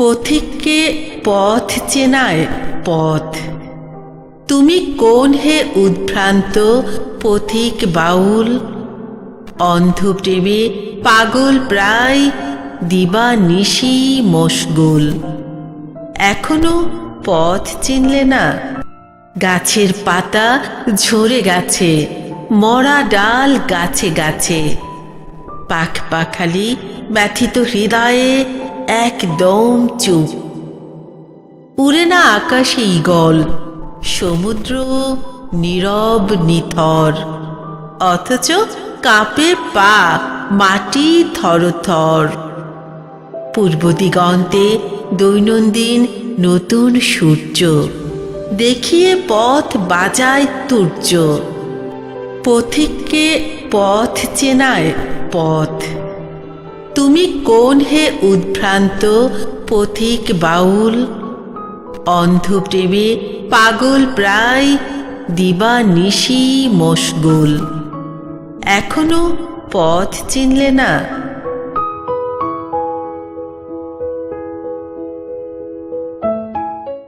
পথিককে পথ চেনায় পথ। তুমি কোন হে উদ্ভ্রান্ত পথিক বাউল? অন্ধপ্রেমে পাগল প্রায় দিবা নিশি মশগুল। এখনও পথ চিনলে না, গাছের পাতা ঝরে গেছে, মরা ডাল গাছে গাছে। পাখ পাখালি ব্যথিত হৃদয়ে একদম চুপ। উড়ে না আকাশে ঈগল, সমুদ্র নীরব নিথর। অথচ কাঁপে পা, মাটি থরথর পূর্ব দিগন্তে দৈনন্দিন নতুন সূর্য, দেখিয়ে পথ বাজায় তুর্য। পথিককে পথ চেনায় পথ। তুমি কোন হে উদ্ভ্রান্ত পথিক বাউল? অন্ধপ্রেমে পাগল প্রায় দিবা নিশি মশগুল। এখনও পথ চিনলে না